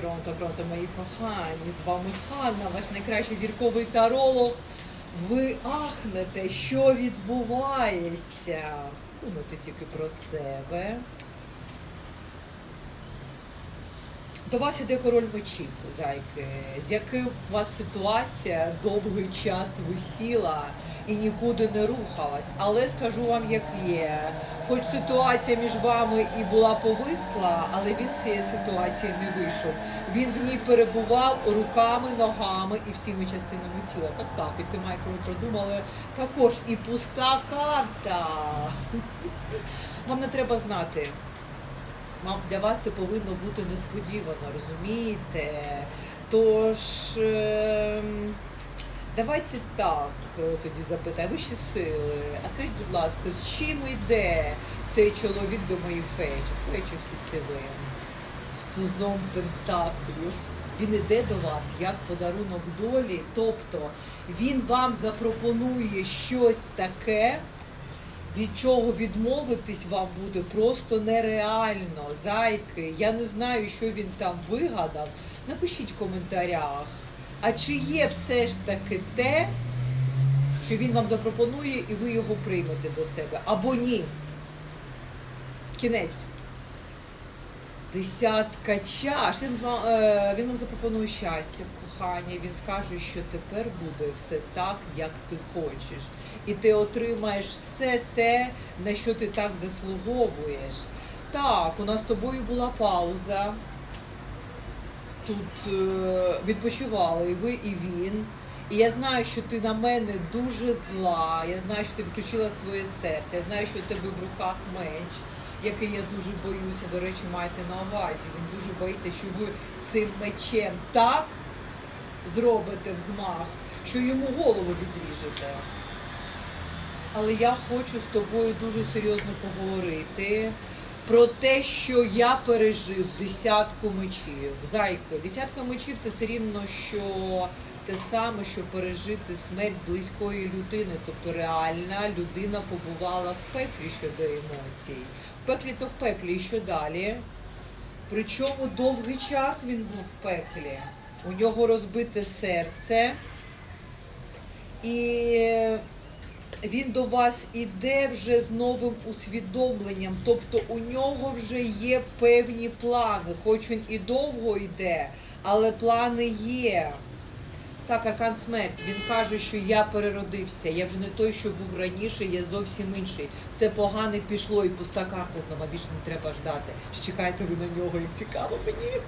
Пронто, пронто, мої кохані, з вами Ханна, ваш найкращий зірковий таролог. Ви ахнете, що відбувається. Думайте тільки про себе. До вас іде король мечів, зайки, з яким у вас ситуація довгий час висіла і нікуди не рухалась. Але скажу вам, як є. Хоч ситуація між вами і була повисла, але він з цієї ситуації не вийшов. Він в ній перебував руками, ногами і всіми частинами тіла. Так, так, і ти, Майкл, ви продумали. Також і пуста карта. Вам не треба знати. Вам для вас це повинно бути несподівано, розумієте? Тож ем, давайте так е, тоді запитаю. Вищі сили. А скажіть, будь ласка, з чим йде цей чоловік до моїх фейчів? Фейчів всі ці ви. З тузом пентаклів. Він іде до вас як подарунок долі. Тобто він вам запропонує щось таке, від чого відмовитись вам буде просто нереально. Зайки, я не знаю, що він там вигадав. Напишіть в коментарях. А чи є все ж таки те, що він вам запропонує і ви його приймете до себе? Або ні? Кінець. Десятка чаш. Він вам, е, він вам запропонує щастя в коханні. Він скаже, що тепер буде все так, як ти хочеш. І ти отримаєш все те, на що ти так заслуговуєш. Так, у нас з тобою була пауза. Тут е, відпочивали і ви, і він. І я знаю, що ти на мене дуже зла. Я знаю, що ти включила своє серце. Я знаю, що у тебе в руках меч, який я дуже боюся. До речі, маєте на увазі. Він дуже боїться, що ви цим мечем так зробите взмах, що йому голову відріжете. Але я хочу з тобою дуже серйозно поговорити про те, що я пережив десятку мечів. Зайки, десятка мечів це все рівно, що те саме, що пережити смерть близької людини. Тобто реальна людина побувала в пеклі щодо емоцій. В пеклі то в пеклі, і що далі? Причому довгий час він був в пеклі. У нього розбите серце. І він до вас іде вже з новим усвідомленням. Тобто у нього вже є певні плани. Хоч він і довго йде, але плани є. Так, Аркан Смерть, він каже, що я переродився. Я вже не той, що був раніше, я зовсім інший. Все погане пішло і пуста карта знову більше не треба ждати. Чекайте ви на нього, як цікаво мені.